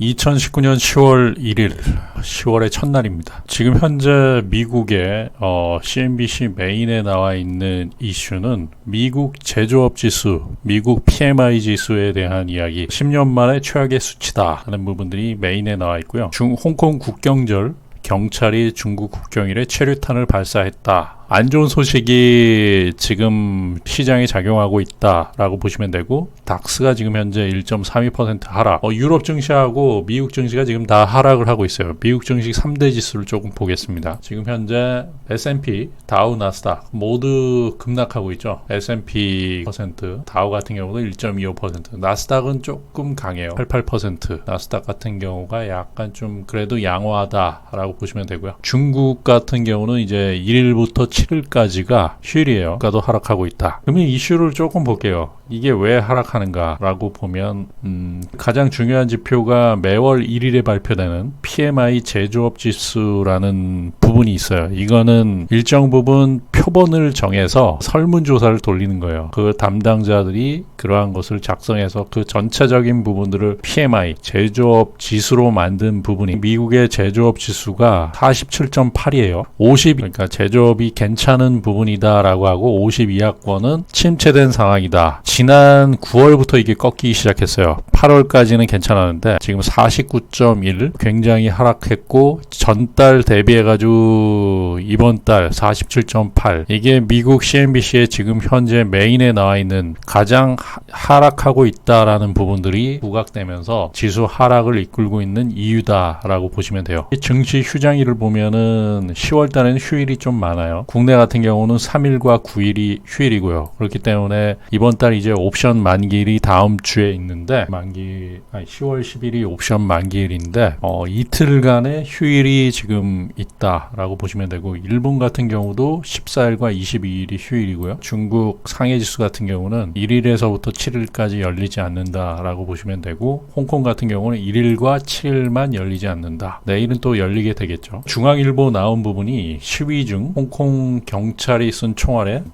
2019년 10월 1일, 10월의 첫날입니다. 지금 현재 미국의 어, CNBC 메인에 나와 있는 이슈는 미국 제조업 지수, 미국 PMI 지수에 대한 이야기, 10년 만에 최악의 수치다 하는 부분들이 메인에 나와 있고요. 중 홍콩 국경절 경찰이 중국 국경일에 체류탄을 발사했다. 안 좋은 소식이 지금 시장에 작용하고 있다라고 보시면 되고 닥스가 지금 현재 1.32% 하락. 어, 유럽 증시하고 미국 증시가 지금 다 하락을 하고 있어요. 미국 증시 3대 지수를 조금 보겠습니다. 지금 현재 S&P, 다우, 나스닥 모두 급락하고 있죠. S&P 퍼센트, 다우 같은 경우는 1.25%, 나스닥은 조금 강해요. 88%. 나스닥 같은 경우가 약간 좀 그래도 양호하다라고 보시면 되고요. 중국 같은 경우는 이제 1일부터 7일까지가 휴일이에요. 가도 하락하고 있다. 그러면 이슈를 조금 볼게요. 이게 왜 하락하는가라고 보면 음, 가장 중요한 지표가 매월 1일에 발표되는 PMI 제조업 지수라는 부분이 있어요. 이거는 일정 부분 표본을 정해서 설문조사를 돌리는 거예요. 그 담당자들이 그러한 것을 작성해서 그 전체적인 부분들을 PMI 제조업 지수로 만든 부분이 미국의 제조업 지수가 47.8이에요. 50 그러니까 제조업이 괜 찮은 부분이다라고 하고 52학번은 침체된 상황이다. 지난 9월부터 이게 꺾이기 시작했어요. 8월까지는 괜찮았는데 지금 49.1 굉장히 하락했고 전달 대비해가지고 이번 달 47.8 이게 미국 CNBC의 지금 현재 메인에 나와 있는 가장 하, 락하고 있다라는 부분들이 부각되면서 지수 하락을 이끌고 있는 이유다라고 보시면 돼요. 증시 휴장일을 보면은 10월 달에는 휴일이 좀 많아요. 국내 같은 경우는 3일과 9일이 휴일이고요. 그렇기 때문에 이번 달 이제 옵션 만기일이 다음 주에 있는데 만기 아니 10월 10일이 옵션 만기일인데 어, 이틀간의 휴일이 지금 있다라고 보시면 되고 일본 같은 경우도 14일과 22일이 휴일이고요. 중국 상해 지수 같은 경우는 1일에서부터 7일까지 열리지 않는다라고 보시면 되고 홍콩 같은 경우는 1일과 7일만 열리지 않는다. 내일은 또 열리게 되겠죠. 중앙일보 나온 부분이 시위 중 홍콩 경찰이 쓴 총알에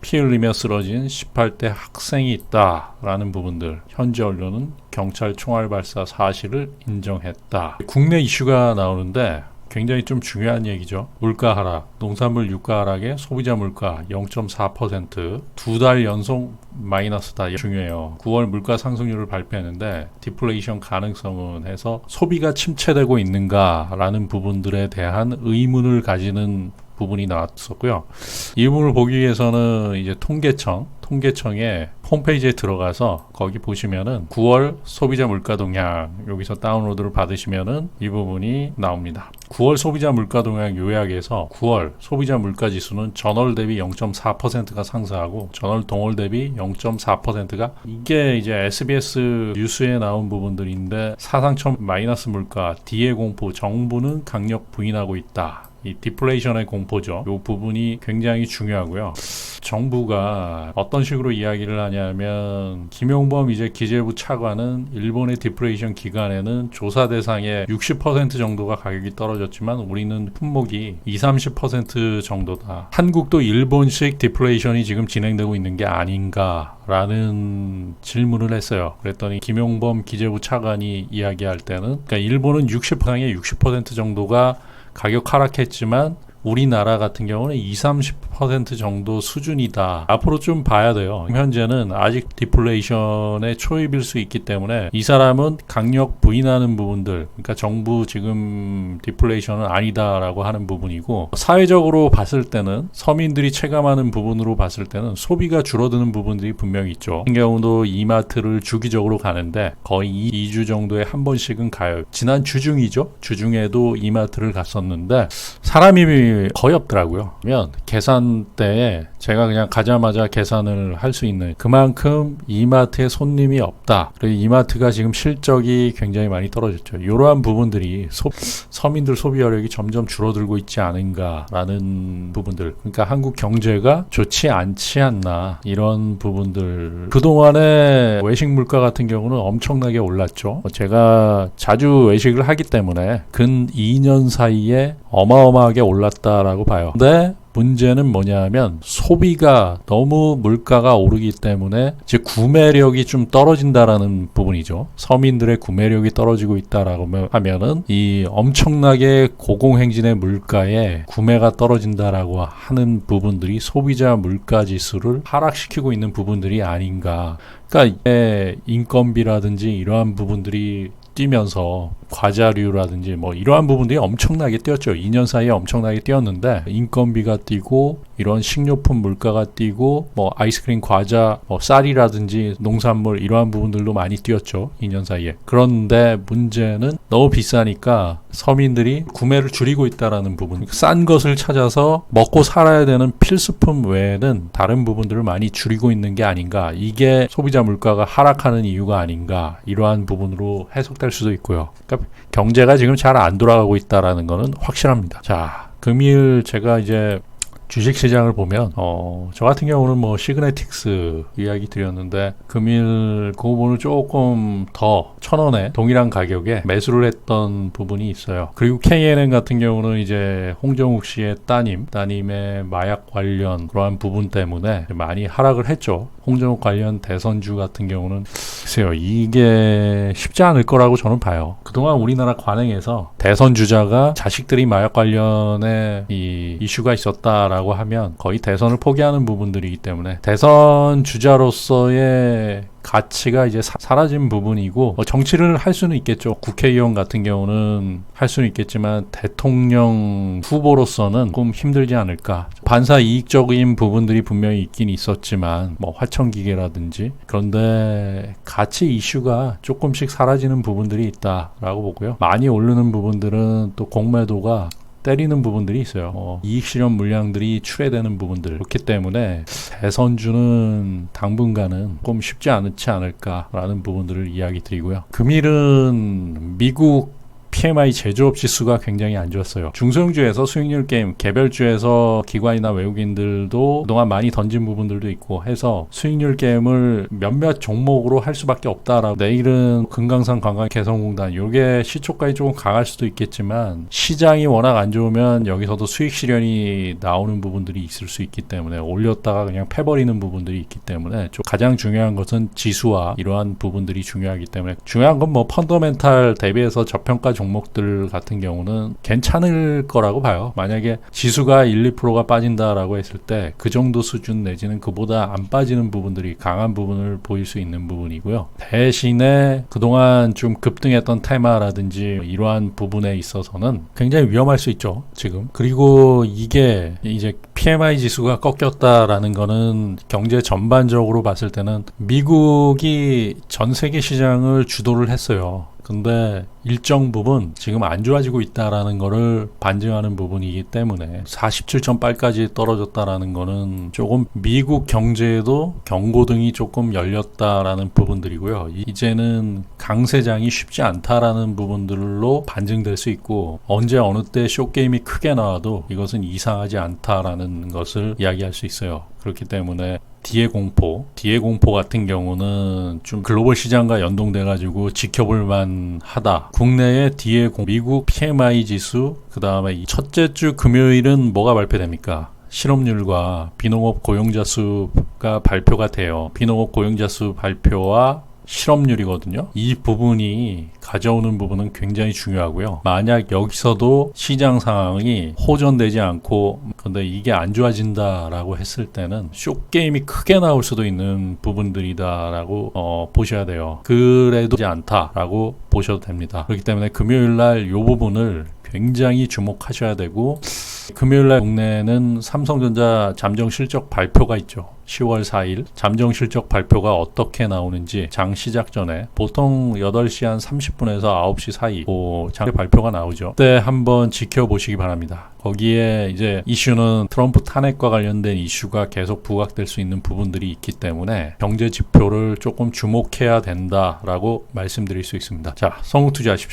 피 흘리며 쓰러진 18대 학생이 있다라는 부분들 현지 언론은 경찰 총알 발사 사실을 인정했다. 국내 이슈가 나오는데 굉장히 좀 중요한 얘기죠. 물가 하락, 농산물 유가 하락에 소비자 물가 0.4%두 달 연속 마이너스다. 중요해요. 9월 물가 상승률을 발표했는데 디플레이션 가능성은 해서 소비가 침체되고 있는가라는 부분들에 대한 의문을 가지는 부분이 나왔었고요. 이 부분을 보기 위해서는 이제 통계청, 통계청에 홈페이지에 들어가서 거기 보시면은 9월 소비자 물가 동향 여기서 다운로드를 받으시면은 이 부분이 나옵니다. 9월 소비자 물가 동향 요약에서 9월 소비자 물가 지수는 전월 대비 0.4%가 상승하고 전월 동월 대비 0.4%가 이게 이제 SBS 뉴스에 나온 부분들인데 사상첨 마이너스 물가 뒤의 공포 정부는 강력 부인하고 있다. 이 디플레이션의 공포죠. 이 부분이 굉장히 중요하고요. 정부가 어떤 식으로 이야기를 하냐면 김용범 이제 기재부 차관은 일본의 디플레이션 기간에는 조사 대상의 60% 정도가 가격이 떨어졌지만 우리는 품목이 20, 30% 정도다. 한국도 일본식 디플레이션이 지금 진행되고 있는 게 아닌가 라는 질문을 했어요. 그랬더니 김용범 기재부 차관이 이야기할 때는 그러니까 일본은 60%의 60% 정도가 가격 하락했지만 우리나라 같은 경우는 20, 30% 정도 수준이다. 앞으로 좀 봐야 돼요. 현재는 아직 디플레이션의 초입일 수 있기 때문에 이 사람은 강력 부인하는 부분들, 그러니까 정부 지금 디플레이션은 아니다라고 하는 부분이고 사회적으로 봤을 때는 서민들이 체감하는 부분으로 봤을 때는 소비가 줄어드는 부분들이 분명히 있죠. 같은 경우도 이마트를 주기적으로 가는데 거의 2주 정도에 한 번씩은 가요. 지난 주중이죠. 주중에도 이마트를 갔었는데 사람이 거의 없더라고요. 그러면 계산 때에 제가 그냥 가자마자 계산을 할 수 있는 그만큼 이마트에 손님이 없다. 그리고 이마트가 지금 실적이 굉장히 많이 떨어졌죠. 이러한 부분들이 소, 서민들 소비 여력이 점점 줄어들고 있지 않은가라는 부분들. 그러니까 한국 경제가 좋지 않지 않나 이런 부분들. 그동안에 외식 물가 같은 경우는 엄청나게 올랐죠. 제가 자주 외식을 하기 때문에 근 2년 사이에 어마어마하게 올랐다라고 봐요. 근데 문제는 뭐냐면 소비가 너무 물가가 오르기 때문에 이제 구매력이 좀 떨어진다라는 부분이죠. 서민들의 구매력이 떨어지고 있다라고 하면은 이 엄청나게 고공행진의 물가에 구매가 떨어진다라고 하는 부분들이 소비자 물가 지수를 하락시키고 있는 부분들이 아닌가. 그러니까 이게 인건비라든지 이러한 부분들이 뛰면서 과자류라든지 뭐 이러한 부분들이 엄청나게 뛰었죠. 2년 사이에 엄청나게 뛰었는데 인건비가 뛰고 이런 식료품 물가가 뛰고 뭐 아이스크림, 과자, 뭐 쌀이라든지 농산물 이러한 부분들도 많이 뛰었죠. 2년 사이에. 그런데 문제는 너무 비싸니까 서민들이 구매를 줄이고 있다라는 부분. 싼 것을 찾아서 먹고 살아야 되는 필수품 외에는 다른 부분들을 많이 줄이고 있는 게 아닌가. 이게 소비자 물가가 하락하는 이유가 아닌가. 이러한 부분으로 해석될 수도 있고요. 그러니까 경제가 지금 잘 안 돌아가고 있다라는 거는 확실합니다. 자, 금일 제가 이제 주식 시장을 보면 어, 저 같은 경우는 뭐 시그네틱스 이야기 드렸는데 금일 그 부분을 조금 더 천 원에 동일한 가격에 매수를 했던 부분이 있어요. 그리고 KNN 같은 경우는 이제 홍정욱 씨의 따님, 따님의 마약 관련 그러한 부분 때문에 많이 하락을 했죠. 홍정욱 관련 대선주 같은 경우는 글쎄요 이게 쉽지 않을 거라고 저는 봐요. 그동안 우리나라 관행에서 대선 주자가 자식들이 마약 관련에 이 이슈가 있었다 라고 하면 거의 대선을 포기하는 부분들이기 때문에 대선 주자로서의 가치가 이제 사, 라진 부분이고 어, 정치를 할 수는 있겠죠. 국회의원 같은 경우는 할 수는 있겠지만 대통령 후보로서는 조금 힘들지 않을까. 반사 이익적인 부분들이 분명히 있긴 있었지만 뭐 화천기계라든지 그런데 가치 이슈가 조금씩 사라지는 부분들이 있다라고 보고요. 많이 오르는 부분들은 또 공매도가 때리는 부분들이 있어요. 어, 이익 실현 물량들이 출회되는 부분들. 그렇기 때문에 대선주는 당분간은 조금 쉽지 않지 않을까라는 부분들을 이야기 드리고요. 금일은 미국 PMI 제조업 지수가 굉장히 안 좋았어요. 중소형주에서 수익률 게임, 개별주에서 기관이나 외국인들도 그동안 많이 던진 부분들도 있고 해서 수익률 게임을 몇몇 종목으로 할 수밖에 없다라고 내일은 금강산 관광 개성공단 요게 시초가에 조금 강할 수도 있겠지만 시장이 워낙 안 좋으면 여기서도 수익 실현이 나오는 부분들이 있을 수 있기 때문에 올렸다가 그냥 패버리는 부분들이 있기 때문에 좀 가장 중요한 것은 지수와 이러한 부분들이 중요하기 때문에 중요한 건 뭐 펀더멘탈 대비해서 저평가 종 목들 같은 경우는 괜찮을 거라고 봐요. 만약에 지수가 1, 2%가 빠진다라고 했을 때 그 정도 수준 내지는 그보다 안 빠지는 부분들이 강한 부분을 보일 수 있는 부분이고요. 대신에 그동안 좀 급등했던 테마라든지 이러한 부분에 있어서는 굉장히 위험할 수 있죠. 지금. 그리고 이게 이제 PMI 지수가 꺾였다라는 거는 경제 전반적으로 봤을 때는 미국이 전 세계 시장을 주도를 했어요. 근데 일정 부분 지금 안 좋아지고 있다라는 거를 반증하는 부분이기 때문에 47.8까지 떨어졌다라는 거는 조금 미국 경제에도 경고등이 조금 열렸다라는 부분들이고요. 이제는 강세장이 쉽지 않다라는 부분들로 반증될 수 있고 언제 어느 때 쇼게임이 크게 나와도 이것은 이상하지 않다라는 것을 이야기할 수 있어요. 그렇기 때문에 뒤의 공포, 뒤의 공포 같은 경우는 좀 글로벌 시장과 연동돼 가지고 지켜볼 만하다. 국내의 뒤의 공, 미국 PMI 지수, 그 다음에 첫째 주 금요일은 뭐가 발표됩니까? 실업률과 비농업 고용자 수가 발표가 돼요. 비농업 고용자 수 발표와 실업률이거든요. 이 부분이 가져오는 부분은 굉장히 중요하고요. 만약 여기서도 시장 상황이 호전되지 않고 근데 이게 안 좋아진다라고 했을 때는 쇼 게임이 크게 나올 수도 있는 부분들이다라고 어, 보셔야 돼요. 그래도 지 않다라고 보셔도 됩니다. 그렇기 때문에 금요일 날 이 부분을 굉장히 주목하셔야 되고 금요일 날 국내는 삼성전자 잠정 실적 발표가 있죠. 10월 4일 잠정 실적 발표가 어떻게 나오는지 장 시작 전에 보통 8시 한 30분에서 9시 사이 뭐장 발표가 나오죠. 그때 한번 지켜보시기 바랍니다. 거기에 이제 이슈는 트럼프 탄핵과 관련된 이슈가 계속 부각될 수 있는 부분들이 있기 때문에 경제 지표를 조금 주목해야 된다라고 말씀드릴 수 있습니다. 자, 성우 투자하십시오.